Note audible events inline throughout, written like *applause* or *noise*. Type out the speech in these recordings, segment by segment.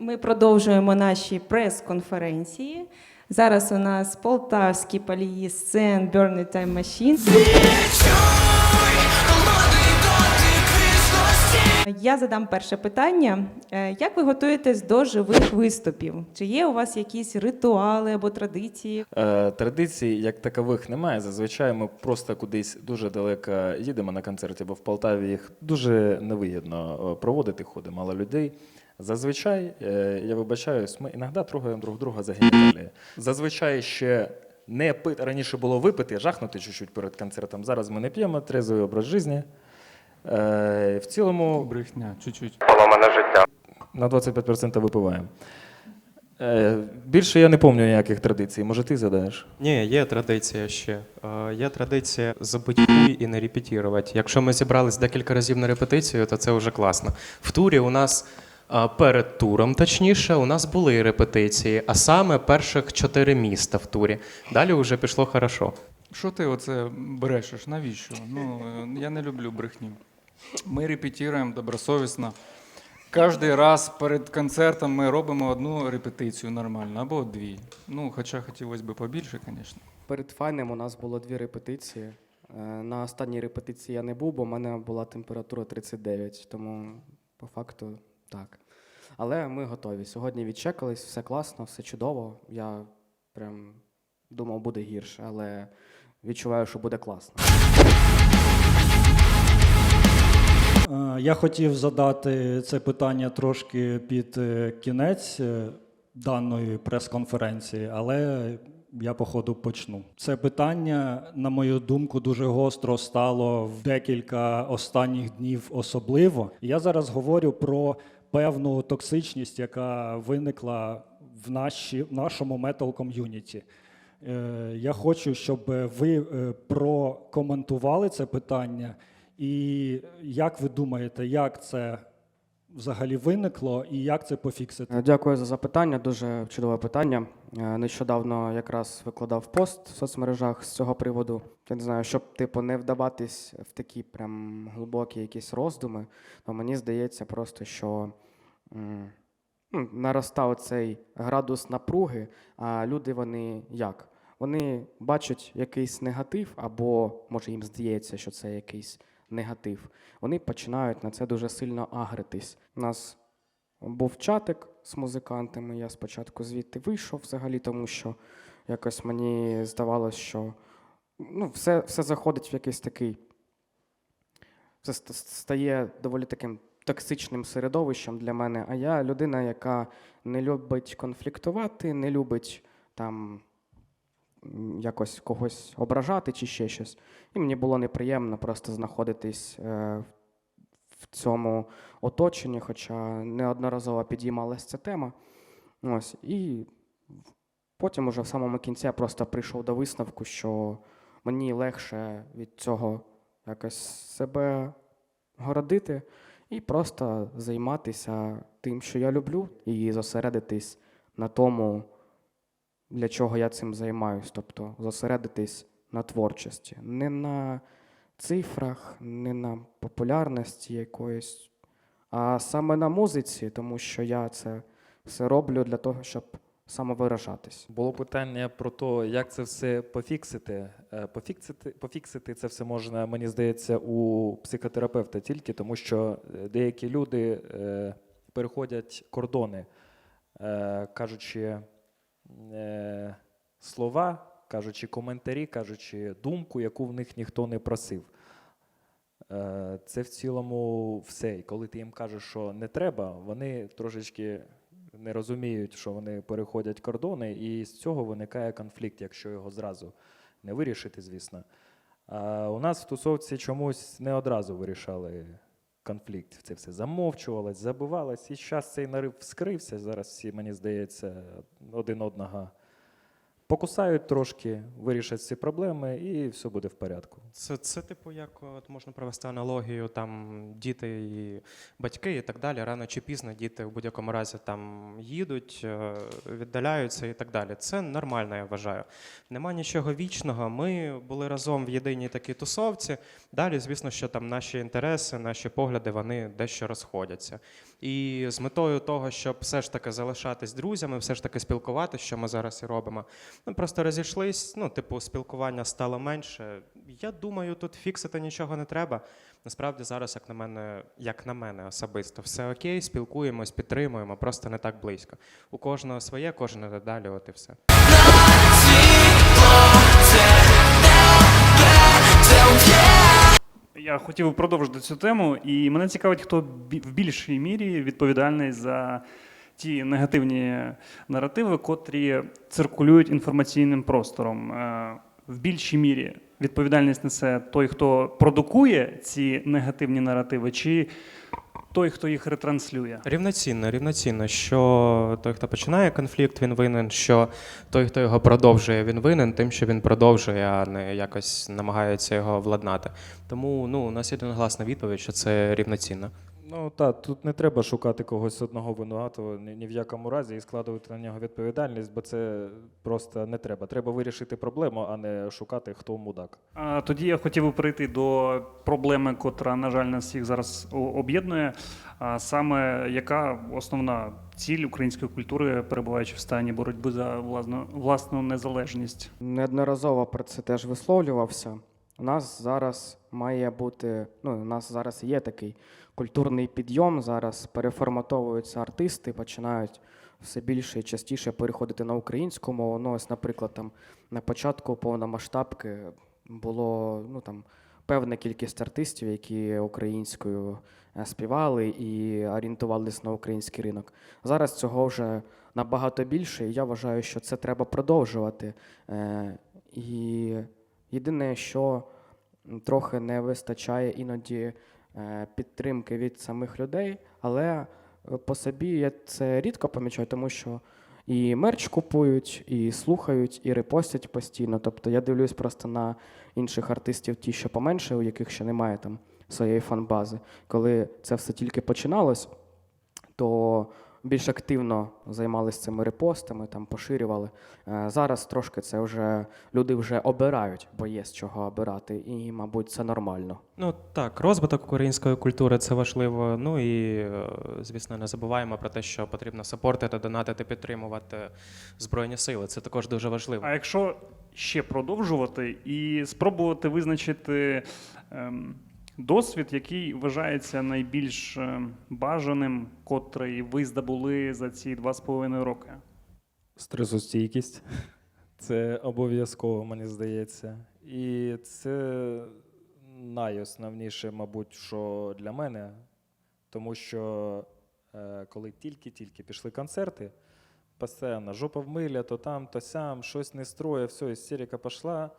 Ми продовжуємо наші прес-конференції. Зараз у нас полтавські палії сцен Burn Time Machine. Я задам перше питання. Е, Як ви готуєтесь до живих виступів? Чи є у вас якісь ритуали або традиції? Е, Традицій як такових немає. Зазвичай ми просто кудись дуже далеко їдемо на концерті, бо в Полтаві їх дуже невигідно е, проводити, ходить мало людей. Зазвичай, е, я вибачаюсь, ми іноді трогаємо друг друга за геніталії. Зазвичай ще не пити, раніше було випити, жахнути чуть-чуть перед концертом. Зараз ми не п'ємо трезвий образ життя. Е, В цілому Брехня, чуть-чуть. на 25% випиваємо. Е, Більше я не пам'ятаю ніяких традицій. Може, ти задаєш? Ні, є традиція ще. Є традиція забити і не репетірувати. Якщо ми зібрались декілька разів на репетицію, то це вже класно. В турі у нас перед туром, точніше, у нас були репетиції, а саме перших чотири міста в турі. Далі вже пішло хорошо. Що ти оце брешеш? Навіщо? Ну, е, я не люблю брехню. Ми репетируємо добросовісно. Кожен раз перед концертом ми робимо одну репетицію нормально, або дві. Ну, хоча хотілося б побільше, звісно. Перед файнем у нас було дві репетиції. Е, На останній репетиції я не був, бо в мене була температура 39, тому по факту так. Але ми готові. Сьогодні відчекались, все класно, все чудово. Я прям думав, буде гірше, але відчуваю, що буде класно. Е, Я хотів задати це питання трошки під е, кінець е, даної прес-конференції, але я походу почну. Це питання, на мою думку, дуже гостро стало в декілька останніх днів особливо. Я зараз говорю про певну токсичність, яка виникла в, наші, в нашому метал ком'юніті. Я хочу, щоб ви е, прокоментували це питання. І як ви думаєте, як це взагалі виникло і як це пофіксити? Е, Дякую за запитання, дуже чудове питання. Е, Нещодавно якраз викладав пост в соцмережах з цього приводу. Я не знаю, щоб типу не вдаватись в такі прям глибокі якісь роздуми, то мені здається просто, що ну, наростав цей градус напруги, а люди вони як? Вони бачать якийсь негатив, або може їм здається, що це якийсь негатив. Вони починають на це дуже сильно агритись. У нас був чатик з музикантами. Я спочатку звідти вийшов взагалі, тому що якось мені здавалося, що ну, все, все заходить в якийсь такий. Це стає доволі таким токсичним середовищем для мене. А я людина, яка не любить конфліктувати, не любить там якось когось ображати чи ще щось. І мені було неприємно просто знаходитись е, в цьому оточенні, хоча неодноразово підіймалася ця тема. Ось, і потім, уже в самому кінці, я просто прийшов до висновку, що мені легше від цього якось себе городити і просто займатися тим, що я люблю, і зосередитись на тому, для чого я цим займаюсь. Тобто зосередитись на творчості, не на цифрах, не на популярності якоїсь, а саме на музиці, тому що я це все роблю для того, щоб самовиражатись. Було питання про те, як це все пофіксити. Е, Пофіксити, пофіксити це все можна, мені здається, у психотерапевта тільки, тому що е, деякі люди е, переходять кордони, кажучи е, слова, кажучи коментарі, кажучи думку, яку в них ніхто не просив. Е, Це в цілому все. І коли ти їм кажеш, що не треба, вони трошечки не розуміють, що вони переходять кордони, і з цього виникає конфлікт, якщо його зразу не вирішити, звісно. А у нас в тусовці чомусь не одразу вирішали конфлікт. Це все замовчувалось, забувалось. І зараз цей нарив вскрився. Зараз всі, мені здається, один одного покусають трошки, вирішать всі проблеми, і все буде в порядку. Це, це типу, як от можна провести аналогію, там діти і батьки і так далі. Рано чи пізно діти в будь-якому разі там їдуть, е, віддаляються і так далі. Це нормально, я вважаю. Нема нічого вічного. Ми були разом в єдиній такій тусовці. Далі, звісно, що там наші інтереси, наші погляди, вони дещо розходяться. І з метою того, щоб все ж таки залишатись друзями, все ж таки спілкуватися, що ми зараз і робимо. Ми просто розійшлись. Ну, типу, спілкування стало менше. Я думаю, тут фіксити нічого не треба. Насправді зараз, як на мене, як на мене особисто, все окей, спілкуємось, підтримуємо, просто не так близько. У кожного своє, кожен іде далі, от і все. Я хотів продовжити цю тему, і мене цікавить, хто в більшій мірі відповідальний за ті негативні наративи, котрі циркулюють інформаційним простором. Е, В більшій мірі відповідальність несе той, хто продукує ці негативні наративи, чи той, хто їх ретранслює. Рівноцінно, рівноцінно, що той, хто починає конфлікт, він винен, що той, хто його продовжує, він винен тим, що він продовжує, а не якось намагається його владнати. Тому ну, у нас єдиногласна відповідь, що це рівноцінно. Ну так, тут не треба шукати когось одного винуватого ні, ні в якому разі і складувати на нього відповідальність, бо це просто не треба. Треба вирішити проблему, а не шукати, хто мудак. А тоді я хотів би перейти до проблеми, котра, на жаль, нас всіх зараз об'єднує. А саме яка основна ціль української культури, перебуваючи в стані боротьби за власну, власну незалежність? Неодноразово про це теж висловлювався. У нас зараз має бути, ну, у нас зараз є такий культурний підйом. Зараз переформатовуються артисти, починають все більше і частіше переходити на українську мову. Ну, ось, наприклад, там на початку повномасштабки було ну, там, певна кількість артистів, які українською е, співали і орієнтувалися на український ринок. Зараз цього вже набагато більше, і я вважаю, що це треба продовжувати. Е, І єдине, що трохи не вистачає іноді е, підтримки від самих людей, але по собі я це рідко помічаю, тому що і мерч купують, і слухають, і репостять постійно. Тобто я дивлюсь просто на інших артистів, ті, що поменше, у яких ще немає там своєї фан-бази. Коли це все тільки починалось, то більш активно займалися цими репостами, там поширювали. Е, Зараз трошки це вже люди вже обирають, бо є з чого обирати, і, мабуть, це нормально. Ну так, розвиток української культури це важливо. Ну і е, звісно, не забуваємо про те, що потрібно сапортити, донатити, підтримувати збройні сили. Це також дуже важливо. А якщо ще продовжувати і спробувати визначити ем, досвід, який вважається найбільш ем, бажаним, котрий ви здобули за ці два з половиною роки? Стресостійкість *laughs* це обов'язково, мені здається. І це найосновніше, мабуть, що для мене, тому що е, коли тільки-тільки пішли концерти, постійно жопа в милі, то там, то сям, щось не строє, все, істерика пішла.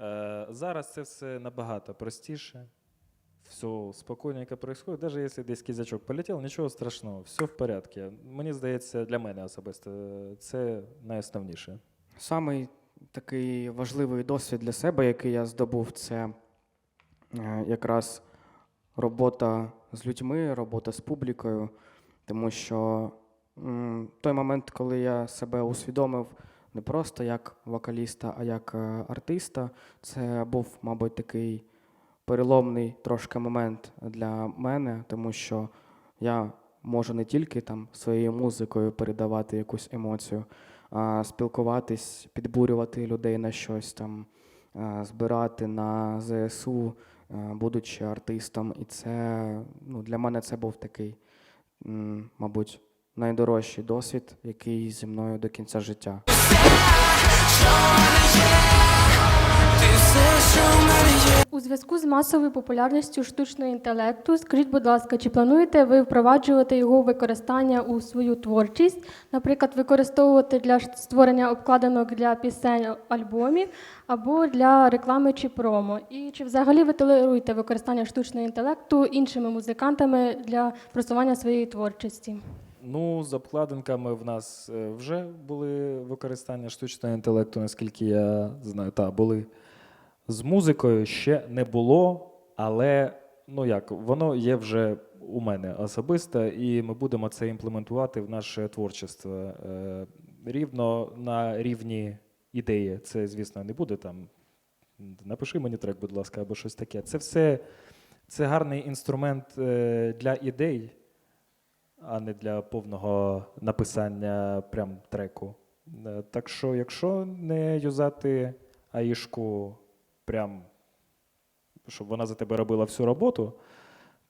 Е, зараз це все набагато простіше. Все спокійненько происходит. Даже якщо десь кізячок полетів, нічого страшного, все в порядку. Мені здається, для мене особисто це найосновніше. Самий такий важливий досвід для себе, який я здобув, це е, якраз робота з людьми, робота з публікою. Тому що той момент, коли я себе усвідомив не просто як вокаліста, а як е, артиста, це був, мабуть, такий переломний трошки момент для мене, тому що я можу не тільки там своєю музикою передавати якусь емоцію, а спілкуватись, підбурювати людей на щось там, збирати на ЗСУ, будучи артистом. І це ну, для мене це був такий, мабуть, найдорожчий досвід, який зі мною до кінця життя. У зв'язку з масовою популярністю штучного інтелекту, скажіть, будь ласка, чи плануєте ви впроваджувати його використання у свою творчість, наприклад, використовувати для створення обкладинок для пісень альбомів або для реклами чи промо? І чи взагалі ви толеруєте використання штучного інтелекту іншими музикантами для просування своєї творчості? Ну, з обкладинками в нас е, вже були використання штучного інтелекту, наскільки я знаю. Та, були. З музикою ще не було, але ну як, воно є вже у мене особисто, і ми будемо це імплементувати в наше творчество. Е, Рівно на рівні ідеї. Це, звісно, не буде там. Напиши мені трек, будь ласка, або щось таке. Це все це гарний інструмент е, для ідей, а не для повного написання прям треку. Е, Так що, якщо не юзати аїшку прям, щоб вона за тебе робила всю роботу,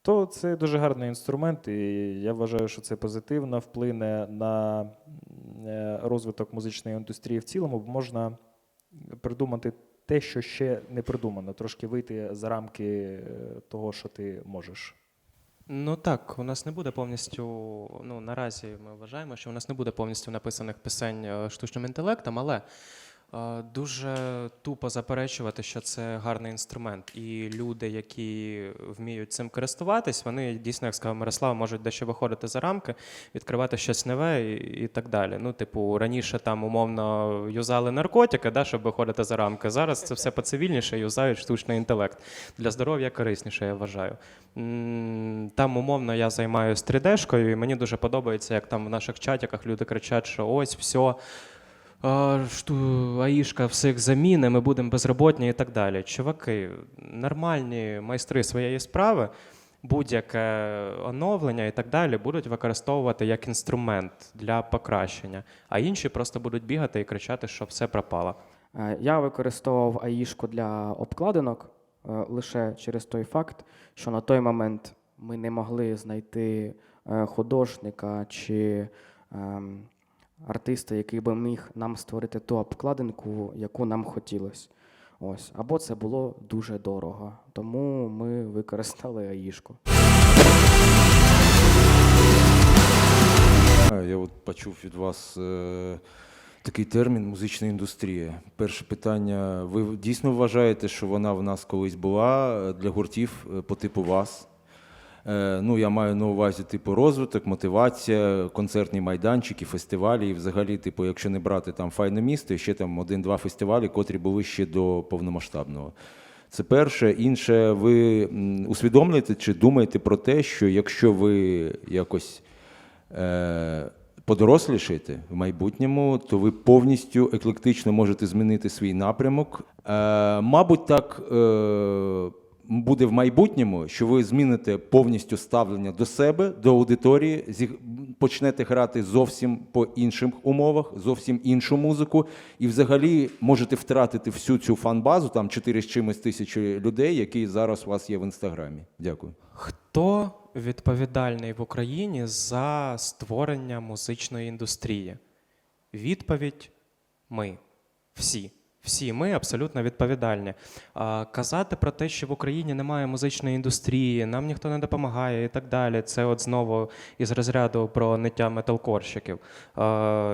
то це дуже гарний інструмент, і я вважаю, що це позитивно вплине на е, розвиток музичної індустрії в цілому, бо можна придумати те, що ще не придумано, трошки вийти за рамки е, того, що ти можеш. Ну так, у нас не буде повністю. Ну наразі ми вважаємо, що у нас не буде повністю написаних пісень е, штучним інтелектом, але дуже тупо заперечувати, що це гарний інструмент. І люди, які вміють цим користуватись, вони дійсно, як сказав Мирослав, можуть дещо виходити за рамки, відкривати щось нове і, і так далі. Ну, типу, раніше там умовно юзали наркотики, да, щоб виходити за рамки. Зараз це все поцивільніше, юзають штучний інтелект. Для здоров'я корисніше, я вважаю. Там умовно я займаюся 3D-шкою, і мені дуже подобається, як там в наших чатиках люди кричать, що ось все. Аїшка всіх заміни, ми будемо безробітні і так далі. Чуваки, нормальні майстри своєї справи, будь-яке оновлення і так далі будуть використовувати як інструмент для покращення, а інші просто будуть бігати і кричати, що все пропало. Е, Я використовував аїшку для обкладинок е, лише через той факт, що на той момент ми не могли знайти е, художника чи ем, артиста, який би міг нам створити ту обкладинку, яку нам хотілося. Ось. Або це було дуже дорого. Тому ми використали аїшку. Я от почув від вас е, такий термін музична індустрія. Перше питання: ви дійсно вважаєте, що вона в нас колись була для гуртів е, по типу вас? Е, ну, я маю на увазі типу розвиток, мотивація, концертні майданчики, фестивалі. І взагалі, типу, якщо не брати там файне місто, ще там один-два фестивалі, котрі були ще до повномасштабного. Це перше. Інше, ви усвідомлюєте чи думаєте про те, що якщо ви якось е, подорослішаєте в майбутньому, то ви повністю еклектично можете змінити свій напрямок. Е, мабуть, так е, буде в майбутньому, що ви зміните повністю ставлення до себе, до аудиторії, почнете грати зовсім по інших умовах, зовсім іншу музику, і взагалі можете втратити всю цю фан-базу, там 4 з чимось тисячі людей, які зараз у вас є в інстаграмі. Дякую. Хто відповідальний в Україні за створення музичної індустрії? Відповідь ми. Всі. Всі ми абсолютно відповідальні. А, казати про те, що в Україні немає музичної індустрії, нам ніхто не допомагає і так далі. Це от знову із розряду про ниття металкорщиків.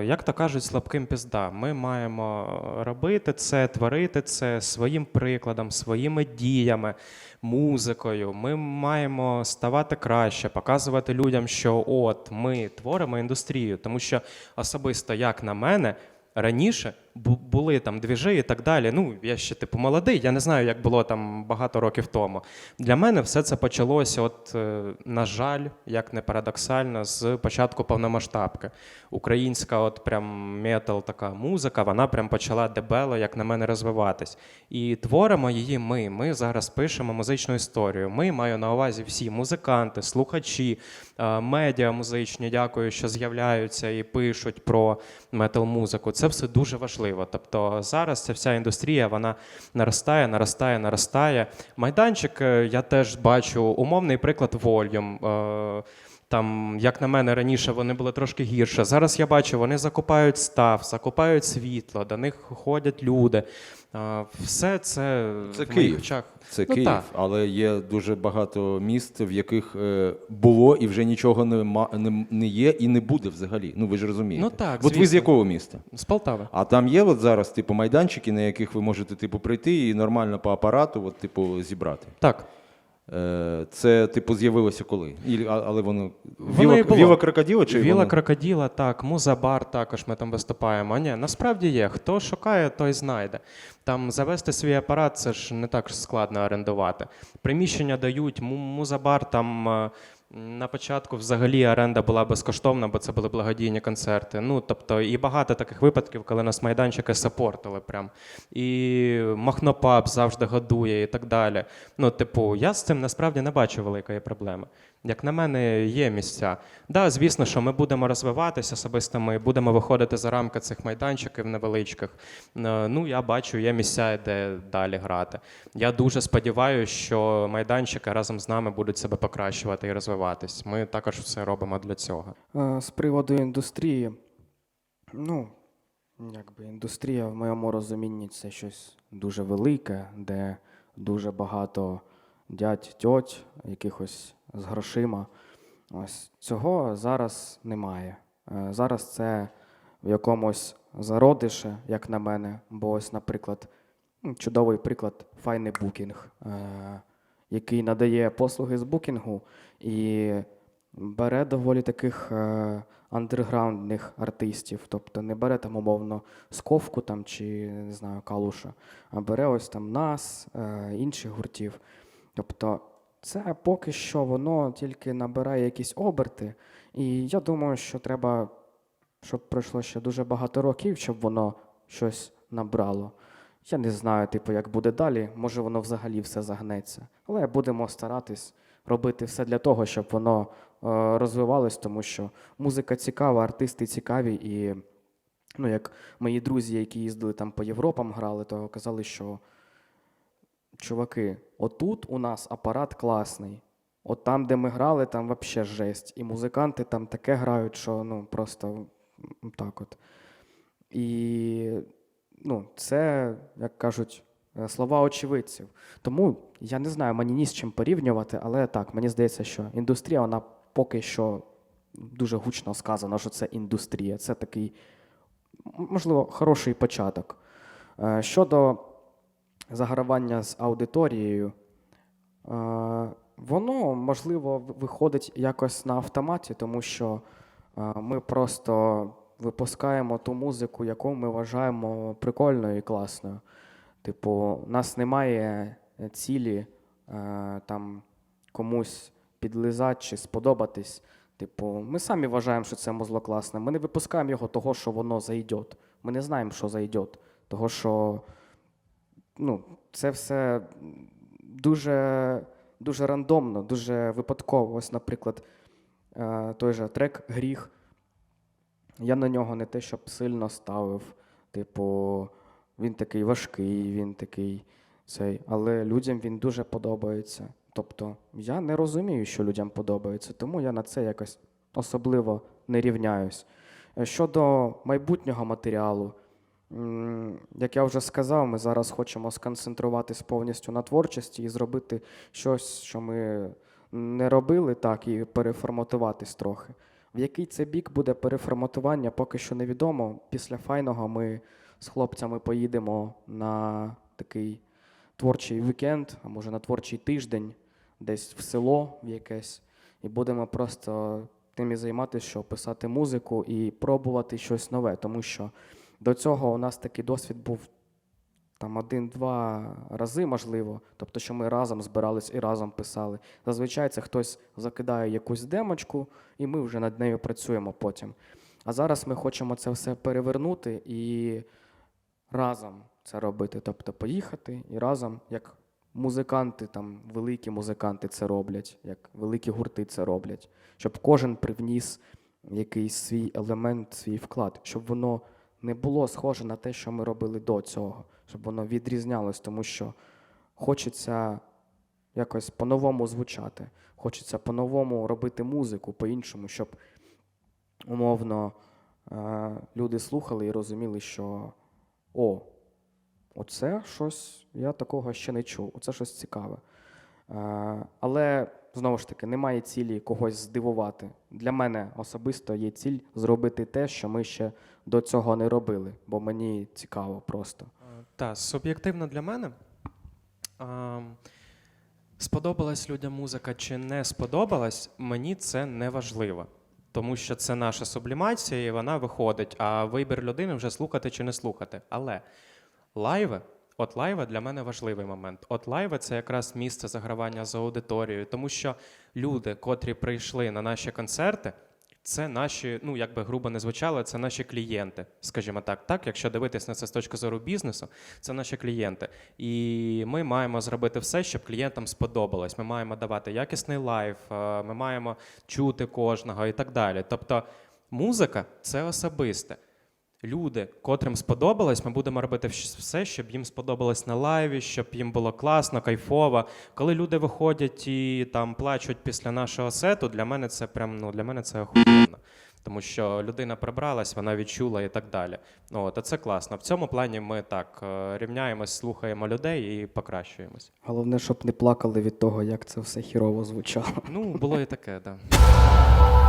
Як то кажуть, слабким пізда. Ми маємо робити це, творити це своїм прикладом, своїми діями, музикою. Ми маємо ставати краще, показувати людям, що от ми творимо індустрію, тому що особисто, як на мене. Раніше були там двіжі і так далі. Ну, я ще типу молодий, я не знаю, як було там багато років тому. Для мене все це почалося, от, е, на жаль, як не парадоксально, з початку повномасштабки. Українська, от прям метал така музика, вона прям почала дебело, як на мене, розвиватись. І творимо її ми. Ми зараз пишемо музичну історію. Ми маю на увазі всі музиканти, слухачі, е, медіа музичні, дякую, що з'являються і пишуть про метал-музику. Це все дуже важливо. Тобто зараз ця вся індустрія вона наростає, наростає, наростає. Майданчик е, я теж бачу умовний приклад Volume. Е, Там, як на мене, раніше вони були трошки гірше. Зараз я бачу, вони закупають став, закупають світло, до них ходять люди. Все це, Це в Київ. моїх очах. Це Ну, Київ, так. але є дуже багато міст, в яких е, було і вже нічого нема, не, не є і не буде взагалі. Ну ви ж розумієте. Ну так, От ви з якого міста? З Полтави. А там є от зараз типу майданчики, на яких ви можете типу прийти і нормально по апарату, от, типу, зібрати. Так. Е, Це, типу, з'явилося коли? І, але воно. Воно Віла, було. Віла Крокоділа чи Віла воно? крокоділа, так, музабар також ми там виступаємо. Ні, насправді є. Хто шукає, той знайде. Там завести свій апарат це ж не так складно орендувати. Приміщення дають, му- музабар там. е, На початку взагалі оренда була безкоштовна, бо це були благодійні концерти. Ну тобто, і багато таких випадків, коли нас майданчики сапортили прям. І Махнопаб завжди годує і так далі. Ну, типу, я з цим насправді не бачу великої проблеми. Як на мене, є місця. Да, звісно, що ми будемо розвиватися особисто. Ми будемо виходити за рамки цих майданчиків невеличких. Е, Ну, я бачу, є місця, де далі грати. Я дуже сподіваюся, що майданчики разом з нами будуть себе покращувати і розвиватись. Ми також все робимо для цього. Е, З приводу індустрії, ну, якби індустрія в моєму розумінні це щось дуже велике, де дуже багато дядь, тьоть, якихось з грошима. Ось цього зараз немає. Е, Зараз це в якомусь зародише, як на мене. Бо ось, наприклад, чудовий приклад файний букінг, е, який надає послуги з букінгу і бере доволі таких е, андерграундних артистів. Тобто не бере там умовно сковку там, чи не знаю, калуша, а бере ось там нас, е, інших гуртів. Тобто це поки що воно тільки набирає якісь оберти. І я думаю, що треба, щоб пройшло ще дуже багато років, щоб воно щось набрало. Я не знаю, типу, як буде далі. Може, воно взагалі все загнеться. Але будемо старатись робити все для того, щоб воно е, розвивалось, тому що музика цікава, артисти цікаві. І ну, як мої друзі, які їздили там по Європам, грали, то казали, що чуваки, отут у нас апарат класний. От там, де ми грали, там взагалі жесть. І музиканти там таке грають, що ну просто так от. І ну, це, як кажуть, е, слова очевидців. Тому я не знаю, мені ні з чим порівнювати, але так, мені здається, що індустрія, вона поки що дуже гучно сказано, що це індустрія. Це такий, можливо, хороший початок. Е, Щодо загравання з аудиторією, е, воно, можливо, виходить якось на автоматі, тому що ми просто випускаємо ту музику, яку ми вважаємо прикольною і класною. Типу, у нас немає цілі е, там комусь підлизати чи сподобатись. Типу, ми самі вважаємо, що це музло класне. Ми не випускаємо його того, що воно зайде. Ми не знаємо, що зайде. Того, що ну, це все дуже, дуже рандомно, дуже випадково. Ось, наприклад, е, той же трек Гріх. Я на нього не те, щоб сильно ставив. Типу, він такий важкий, він такий цей, але людям він дуже подобається. Тобто я не розумію, що людям подобається, тому я на це якось особливо не рівняюсь. Е, Щодо майбутнього матеріалу, як я вже сказав, ми зараз хочемо сконцентруватись повністю на творчості і зробити щось, що ми не робили, так, і переформатуватись трохи. В який це бік буде переформатування, поки що невідомо. Після файного ми з хлопцями поїдемо на такий творчий вікенд, а може на творчий тиждень, десь в село в якесь, і будемо просто тим і займатися, що писати музику і пробувати щось нове. Тому що до цього у нас такий досвід був там один-два рази, можливо. Тобто, що ми разом збирались і разом писали. Зазвичай це хтось закидає якусь демочку, і ми вже над нею працюємо потім. А зараз ми хочемо це все перевернути і разом це робити. Тобто поїхати і разом, як музиканти, там великі музиканти це роблять, як великі гурти це роблять, щоб кожен привніс якийсь свій елемент, свій вклад, щоб воно не було схоже на те, що ми робили до цього, щоб воно відрізнялось, тому що хочеться якось по-новому звучати, хочеться по-новому робити музику, по-іншому, щоб умовно е, люди слухали і розуміли, що о, оце щось, я такого ще не чув, оце щось цікаве. Е, але знову ж таки, немає цілі когось здивувати. Для мене особисто є ціль зробити те, що ми ще до цього не робили, бо мені цікаво просто. Так, суб'єктивно для мене. ем, Сподобалась людям музика чи не сподобалась, мені це не важливо. Тому що це наша сублімація, і вона виходить. А вибір людини вже слухати чи не слухати. Але лайви, от лайви для мене важливий момент. От лайви це якраз місце загравання за аудиторією, тому що люди, котрі прийшли на наші концерти, це наші, ну як би грубо не звучало, це наші клієнти, скажімо так. Так, якщо дивитись на це з точки зору бізнесу, це наші клієнти. І ми маємо зробити все, щоб клієнтам сподобалось. Ми маємо давати якісний лайф, е, ми маємо чути кожного і так далі. Тобто, музика це особисте. Люди, котрим сподобалось, ми будемо робити все, щоб їм сподобалось на лайві, щоб їм було класно, кайфово. Коли люди виходять і там плачуть після нашого сету, для мене це прям ну для мене це охуєнно. Тому що людина прибралась, вона відчула і так далі. Ну, От, а це класно. В цьому плані ми так е, рівняємось, слухаємо людей і покращуємось. Головне, щоб не плакали від того, як це все хірово звучало. Ну, було і таке, так. Да.